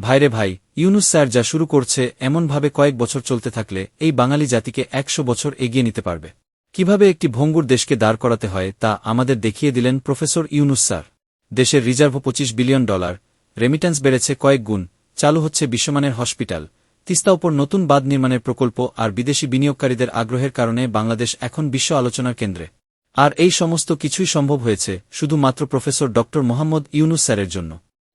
ভাইরে ভাই, ইউনুস স্যার যা শুরু করছে, এমনভাবে কয়েক বছর চলতে থাকলে এই বাঙালি জাতিকে একশো বছর এগিয়ে নিতে পারবে। কীভাবে একটি ভঙ্গুর দেশকে দাঁড় করাতে হয়, তা আমাদের দেখিয়ে দিলেন প্রফেসর ইউনুস স্যার। দেশের রিজার্ভ পঁচিশ বিলিয়ন ডলার রেমিট্যান্স বেড়েছে কয়েক গুণ, চালু হচ্ছে বিশ্বমানের হসপিটাল। তিস্তা উপর নতুন বাঁধ নির্মাণের প্রকল্প আর বিদেশি বিনিয়োগকারীদের আগ্রহের কারণে বাংলাদেশ এখন বিশ্ব আলোচনার কেন্দ্রে। আর এই সমস্ত কিছুই সম্ভব হয়েছে, শুধুমাত্র প্রফেসর ড মোহাম্মদ ইউনুস স্যারের জন্য।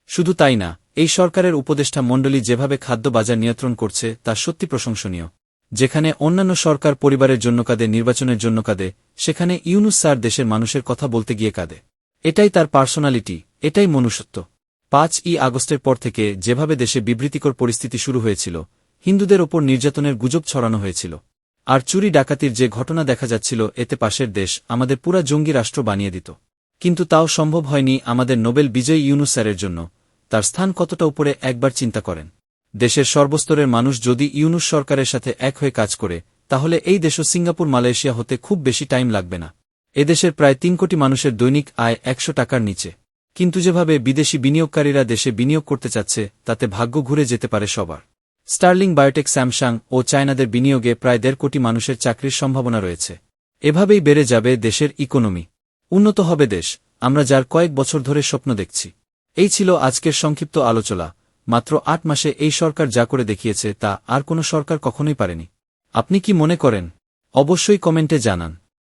শুধু তাই না, এই সরকারের উপদেষ্টা মণ্ডলী যেভাবে খাদ্য বাজার নিয়ন্ত্রণ করছে, তা সত্যি প্রশংসনীয়। যেখানে অন্যান্য সরকার পরিবারের জন্য কাঁদে, নির্বাচনের জন্য কাঁদে, সেখানে ইউনুস স্যার দেশের মানুষের কথা বলতে গিয়ে কাঁদে। এটাই তার পার্সোনালিটি, এটাই মনুষ্যত্ব। পাঁচ ই আগস্টের পর থেকে যেভাবে দেশে বিবৃতিকর পরিস্থিতি শুরু হয়েছিল, হিন্দুদের ওপর নির্যাতনের গুজব ছড়ানো হয়েছিল। আর চুরি ডাকাতির যে ঘটনা দেখা যাচ্ছিল, এতে পাশের দেশ আমাদের পুরা জঙ্গি রাষ্ট্র বানিয়ে দিত। কিন্তু তাও সম্ভব হয়নি আমাদের নোবেল বিজয়ী ইউনুস স্যারের জন্য তার স্থান কতটা উপরে একবার চিন্তা করেন। দেশের সর্বস্তরের মানুষ যদি ইউনুস সরকারের সাথে এক হয়ে কাজ করে, তাহলে এই দেশও সিঙ্গাপুর, মালয়েশিয়া হতে খুব বেশি টাইম লাগবে না। এদেশের প্রায় তিন কোটি মানুষের দৈনিক আয় একশো টাকার নিচে। কিন্তু যেভাবে বিদেশি বিনিয়োগকারীরা দেশে বিনিয়োগ করতে চাচ্ছে, তাতে ভাগ্য ঘুরে যেতে পারে সবার। স্টার্লিং বায়োটেক স্যামসাং ও চায়নাদের বিনিয়োগে প্রায় দেড় কোটি মানুষের চাকরির সম্ভাবনা রয়েছে। এভাবেই বেড়ে যাবে দেশের ইকোনমি। উন্নত হবে দেশ, আমরা যার কয়েক বছর ধরে স্বপ্ন দেখছি। এই ছিল আজকের সংক্ষিপ্ত আলোচনা। মাত্র আট মাসে এই সরকার যা করে দেখিয়েছে তা আর কোনো সরকার কখনোই পারেনি। আপনি কি মনে করেন? অবশ্যই কমেন্টে জানান।